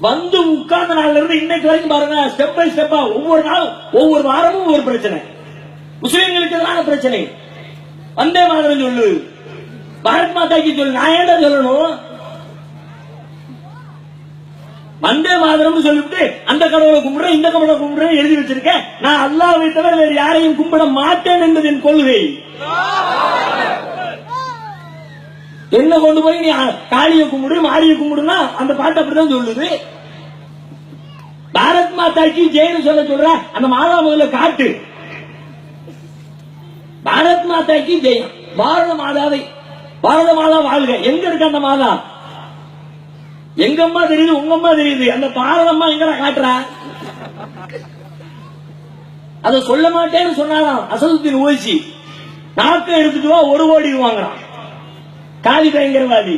வந்து உட்கார்ந்த நாள்ல இருந்து இன்னைக்கு வரைக்கும் பாருங்க ஸ்டெப் பை ஸ்டெப்பா ஒவ்வொரு நாளும் ஒவ்வொரு வாரமும் ஒரு பிரச்சனை. முஸ்லீம்களுக்கு எதிரான பிரச்சனை. வந்தே மாதரம் சொல்லு. பாரத் மாதாக்கு சொல்லு. நான் ஏன்டா சொல்லணும்? வந்தே மாதரம் சொல்லிவிட்டு அந்த கடவுளை கும்பிடுறேன் இந்த கடவுளை கும்பிடுறேன் எழுதி வச்சிருக்கேன். நான் அல்லாவை தவிர வேறு யாரையும் கும்பிட மாட்டேன் என்பது என் கொள்கை. என்ன கொண்டு போய் நீ காளிய கும்பிடு மாடிய கும்பிடுனா அந்த பாட்டு அப்படிதான் சொல்லுது. பாரத் மாதாக்கு ஜெயின்னு சொல்ல சொல்ற அந்த மாதா முதல்ல காட்டு. பாரத் மாதாக்கு ஜெயம் பாரத மாதாவை பாரத மாதா வாழ்க. எங்க இருக்கு அந்த மாதா? எங்க அம்மா தெரியுது உங்க அம்மா தெரியுது. அந்த பாரத அம்மா எங்கடா காட்டுறா? அத சொல்ல மாட்டேன்னு சொன்னாராம் அசதுத்தின் ஓய்ச்சி. நாக்க எடுத்துட்டு ஒரு கோடி வாங்குறான் காலி பயங்கரவாதி.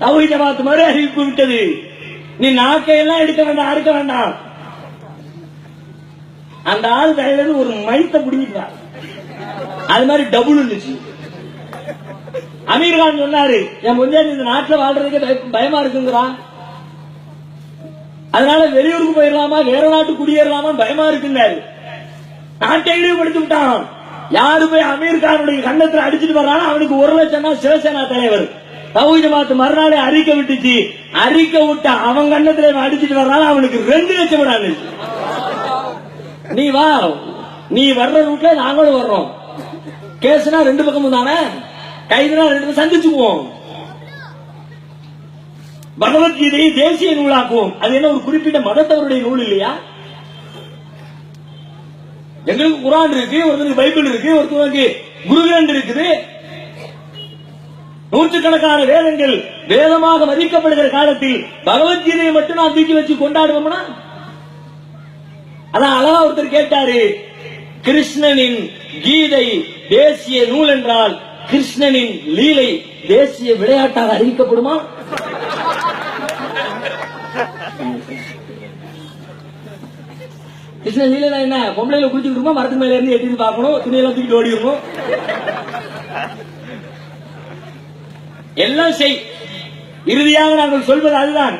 தவி ஜமாத்து அறிவிப்பு விட்டது நீ நாக்கையெல்லாம் எடுக்க வேண்டாம் அறுக்க வேண்டாம். அந்த ஆள் கையில இருந்து ஒரு மைத்த பிடிக்கிட்டார் அது மாதிரி டபுள் இருந்துச்சு. அமீர் கான் சொன்னாரு என் முன்னாடி இந்த நாட்டுல வாழ்றதுக்கு பயமா இருக்குங்கிறான் அதனால வெளியூருக்கு போயிடலாமா வேற நாட்டு குடியேறலாமா பயமா இருக்குன்னாரு. நாட்டை இழிவுபடுத்தி விட்டான். யாரு போய் அமீர் கானுடைய கண்ணத்துல அடிச்சுட்டு வர்றானோ அவனுக்கு ஒரு லட்சம் தான் சிவசேனா தலைவர். தௌஹீத் ஜமாத் மறுநாளே அறிக்கை விட்டுச்சு. அறிக்கை விட்ட அவன் கண்ணத்துல அடிச்சுட்டு அடிச்சிட்டு அவனுக்கு ரெண்டு லட்சம் விடாது நீ வா. நீ வர்ற ரூட்ல நாங்களும் வர்றோம். கேஸ்னா ரெண்டு பக்கமும் தானே? கைதுனா ரெண்டு பேரும் சந்திச்சுக்குவோம். பகவத்கீதையை தேசிய நூலாக்குவோம் அது என்ன ஒரு குறிப்பிட்ட மதத்தவருடைய நூல் இல்லையா? எங்களுக்கு குரான் இருக்கு ஒருத்தருக்கு பைபிள் இருக்கு ஒருத்தருக்கு குருகிரண்ட் இருக்குது. நூற்றுக்கணக்கான வேதங்கள் வேதமாக மதிக்கப்படுகிற காலத்தில் பகவத்கீதையை மட்டும் நான் தூக்கி வச்சு கொண்டாடுவோம்னா? அதான் அழகா ஒருத்தர் கேட்டாரு கிருஷ்ணனின் கீதை தேசிய நூல் என்றால் கிருஷ்ணனின் லீலை தேசிய விளையாட்டாக அறிவிக்கப்படுமா? கிருஷ்ணன் லீலைனா என்ன? பொம்பளையில குளிச்சுக்கிட்டு இருக்கோம் மரத்து மேல இருந்து எட்டி பார்க்கணும் துணியெல்லாம் தூக்கிட்டு ஓடி எல்லாம் செய். இறுதியாக நாங்கள் சொல்வது அதுதான்.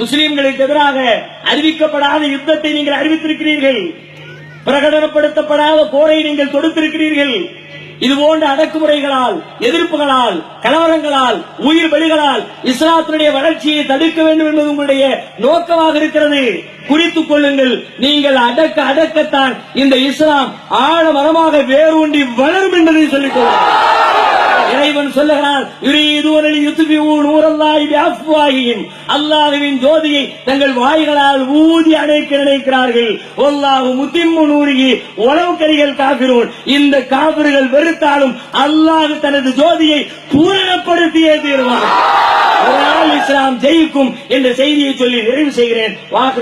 முஸ்லிம்களுக்கு எதிராக அறிவிக்கப்படாத யுத்தத்தை நீங்கள் அறிவித்திருக்கிறீர்கள். பிரகடனப்படுத்தப்படாத போரை நீங்கள் தொடுத்திருக்கிறீர்கள். இது போன்ற அடக்குமுறைகளால் எதிர்ப்புகளால் கலவரங்களால் உயிர் பலிகளால் இஸ்லாத்தினுடைய வளர்ச்சியை தடுக்க வேண்டும் என்பது உங்களுடைய நோக்கமாக இருக்கிறது. குறித்துக் கொள்ளுங்கள். நீங்கள் அடக்க அடக்கத்தான் இந்த இஸ்லாம் ஆழமரமாக வேரூண்டி வளரும் என்பதை சொல்லிக் கொள்ளுங்கள். இறைவன் சொல்லுகிறான் யுரீதுவனல் யுத்பிஉ ஜோதியை தங்கள் வாய்களால் ஊதி அணைக்க நினைக்கிறார்கள். வல்லாஹு முத்திம்மு நூறுகி உலவு கரிகள் காப்பிரோன் இந்த காப்பிர்கள் வெறுத்தாலும் அல்லாஹு தனது ஜோதியை பூரணப்படுத்தியே தீர்வான். இஸ்லாம் ஜெயிக்கும் என்ற செய்தியை சொல்லி நிறைவு செய்கிறேன். வாக்கு